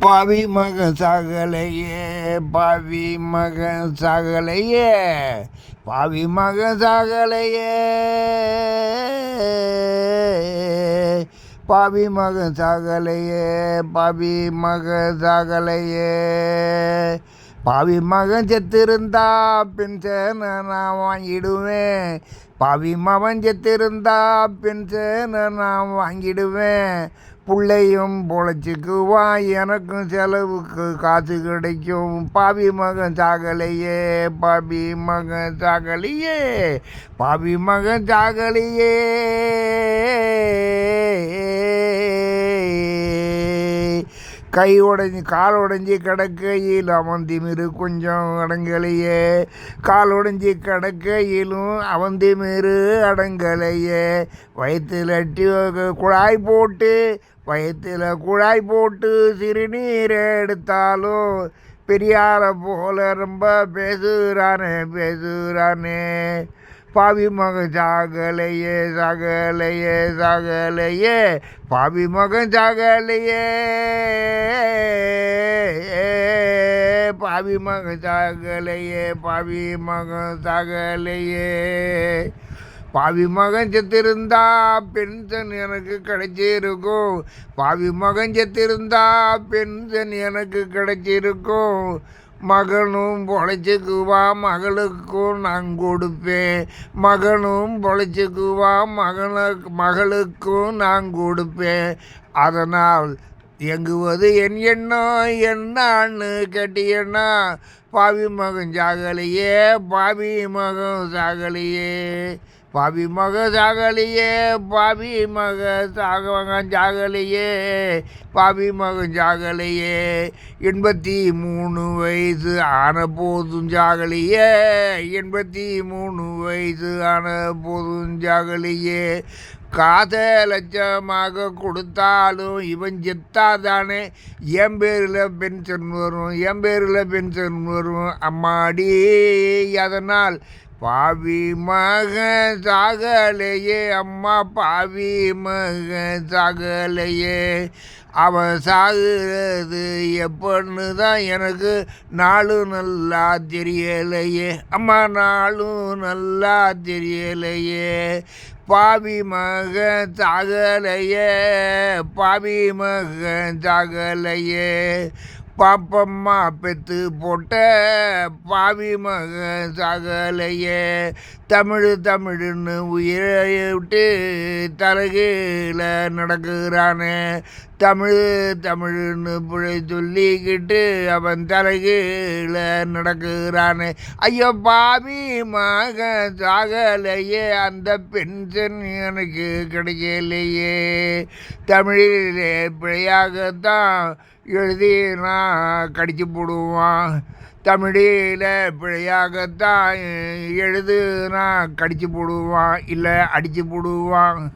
பாவி மகன் சாகலையே பாவி மகன் சாகலையே பாவி மகன் சாகலையே பாவி மகன் சாகலையே பாவி மகன் சாகலையே பாவி மகன் செத்திருந்தா பென்ஷனை நான் வாங்கிடுவேன். பாவி மகன் செத்திருந்தா பென்ஷனை நான் வாங்கிடுவேன். பிள்ளையும் பொழைச்சிக்குவான் எனக்கும் செலவுக்கு காசு கிடைக்கும். பாவி மகன் சாகலையே பாவி மகன் சாகலையே பாவி மகன் சாகலையே. கை உடைஞ்சி கால் உடைஞ்சி கிடக்கையில் அவந்தி திமிரு கொஞ்சம் அடங்கலையே. கால் உடைஞ்சி கிடக்கையிலும் அவந்தி திமிரு அடங்கலையே. வயிற்றில் அட்டி குழாய் போட்டு வயிற்றில் குழாய் போட்டு சிறுநீரை எடுத்தாலும் பெரியாரை போல ரொம்ப பேசுகிறானே பேசுகிறானே பாவி மகன் சாகலையே சாகலையே சாகலையே. பாவி மகன் சாகலையே. பாவி மகன் சாகலையே பாவி மகன் சாகலையே பாவி மகன் செத்திருந்தா பென்ஷன் எனக்கு கிடைச்சிருக்கும். பாவி மகன் செத்திருந்தா பென்ஷன் எனக்கு கிடைச்சிருக்கும். மகனும் பொழைச்சிக்குவா மகளுக்கும் நான் கொடுப்பேன். மகனும் பொழைச்சிக்குவா மகனு மகளுக்கும் நான் கொடுப்பேன். அதனால் எங்குவது என் எண்ணம் என்னான்னு கேட்டியன்னா பாவி மகன் சாகலையே பாவி மகன் சாகலையே. பாவி மக சாகலையே பாவி மக சாகவங்க சாகலையே. பாவி மகன் சாகலையே. எண்பத்தி மூணு வயது ஆன போதும் சாகலையே. எண்பத்தி மூணு வயது ஆன போதும் சாகலையே. காதை லட்சமாக கொடுத்தாலும் இவன் செத்தாதானே? என் பேரில் பென்ஷன் வரும் என் பேரில் பென்ஷன் வரும் அம்மாடி. அதனால் பாவி மக சாகலையே அம்மா பாவி மக சாகலையே. அவன் சாகுறது எப்பன்னு தான் எனக்கு நாளும் நல்லா தெரியலையே. அம்மா நாளும் நல்லா தெரியலையே. பாவி மக தகலையே பாவி மக தகலையே. பாப்பம்மா பெத்து போட்ட பாவி மக சகலையே. தமிழ் தமிழ்னு உயிரை விட்டு தலகையில் நடக்குகிறானே தமிழ் தமிழ்னு பிழை சொல்லிக்கிட்டு அவன் தலகையில் நடக்குகிறானே ஐயோ பாவி மக சாகலையே அந்த பென்ஷன் எனக்கு கிடைக்கலையே. தமிழிலே பிழையாகத்தான் எழுதி நான் கடிச்சு போடுவான். தமிழில் பிழையாகத்தான் எழுதுனா கடிச்சு போடுவான். இல்லை அடித்து போடுவான்.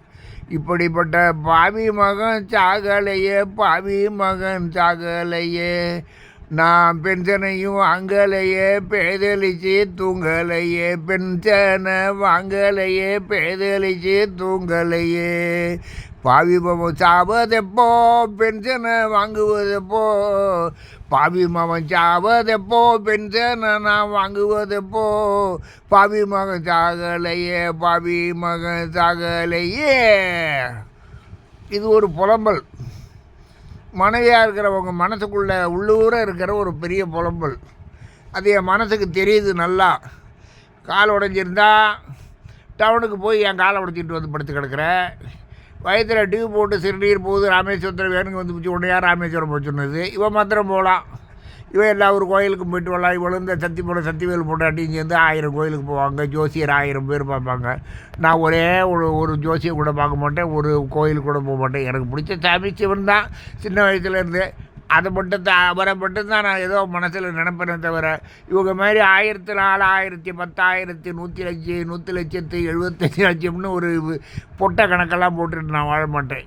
இப்படிப்பட்ட பாவி மகன் சாகலையே பாவி மகன் சாகலையே. நான் பென்ஷனையும் வாங்கலையே பேதலிச்சு தூங்கலையே பென்ஷனை வாங்கலையே பேதலிச்சு தூங்கலையே பாவி மாமன் சாவதெப்போ பென்ஷனை வாங்குவதெப்போ? பாவி மாமன் சாவதெப்போ பென்ஷனை நான் வாங்குவதெப்போ? பாவி மகன் சாகலையே பாவி மகன் சாகலையே. இது ஒரு புலம்பல். மனைவியாக இருக்கிறவங்க மனசுக்குள்ளே உள்ளூர இருக்கிற ஒரு பெரிய புலம்பல். அது என் மனசுக்கு தெரியுது நல்லா. கால் உடஞ்சிருந்தா டவுனுக்கு போய் என் காலை உடச்சிட்டு வந்து படுத்து கிடக்கிறேன் வயிற்றில் டியூ போட்டு சிறுநீர் போகுது ராமேஸ்வரத்தில் வேணுங்க வந்து பிடிச்சி உடனே ராமேஸ்வரம் போய் சொன்னது? இவன் மாத்திரம் போகலாம் இவன் எல்லா ஒரு கோயிலுக்கும் போயிட்டு வரலாம். இவளும் இந்த சத்தி போட சத்திவேல் போட்டாட்டியும் சேர்ந்து ஆயிரம் கோயிலுக்கு போவாங்க. ஜோசியர் ஆயிரம் பேர் பார்ப்பாங்க. நான் ஒரே ஒரு ஒரு ஜோசியை கூட பார்க்க மாட்டேன். ஒரு கோயிலுக்கு கூட போக மாட்டேன். எனக்கு பிடிச்ச சாமி சிவன் தான். சின்ன வயசுலேருந்து அதை மட்டும் தான் அவரை மட்டும்தான் நான் ஏதோ மனசில் நினைப்பேனே தவிர இவங்க மாதிரி ஆயிரத்தி நாலு ஆயிரத்தி பத்தாயிரத்தி நூற்றி லட்சம் நூற்றி லட்சத்து எழுபத்தஞ்சி லட்சம்னு ஒரு பொட்டை கணக்கெல்லாம் போட்டுட்டு நான் வாழ மாட்டேன்.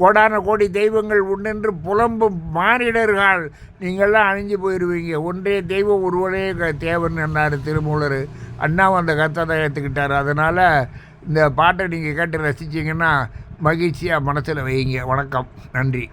கோடான கோடி தெய்வங்கள் உண்டென்று புலம்பும் மானிடர்கள் நீங்கள்லாம் அழிஞ்சு போயிடுவீங்க ஒன்றே தெய்வம் ஒருவரே தேவன் என்னார் திருமூலர். அண்ணாவும் அந்த கருத்தை ஏற்றுக்கிட்டார் அதனால் இந்த பாட்டை நீங்கள் கேட்டு ரசிச்சிங்கன்னா மகிழ்ச்சியாக மனசில் வைங்க வணக்கம். நன்றி.